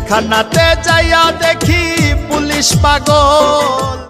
জেলখানাতে যাইয়া দেখি পুলিশ পাগল।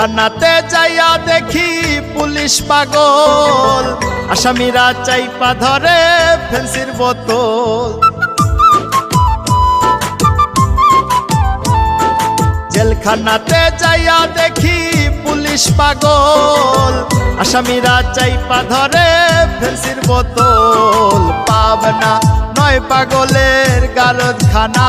জেলখানাতে যাইয়া দেখি পুলিশ পাগল। আসামিরা চাইপা ধরে ফেন্সির বোতল। জেলখানাতে যাইয়া দেখি পুলিশ পাগল। আসামিরা চাইপা ধরে ফেন্সির বোতল। পাবনা নয় পাগলের গারদ খানা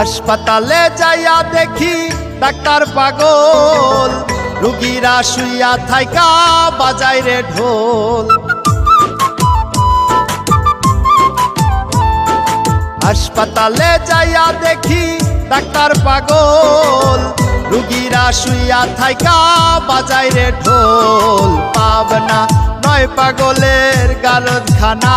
হাসপাতালে যাইয়া দেখি ডাক্তার পাগল। রুগীরা শুইয়া থাইকা বাজায় রে ঢোল। হাসপাতালে যাইয়া দেখি ডাক্তার পাগল। রুগীরা শুইয়া থাইকা বাজায় রে ঢোল। পাবনা নয় পাগলের গারদ খানা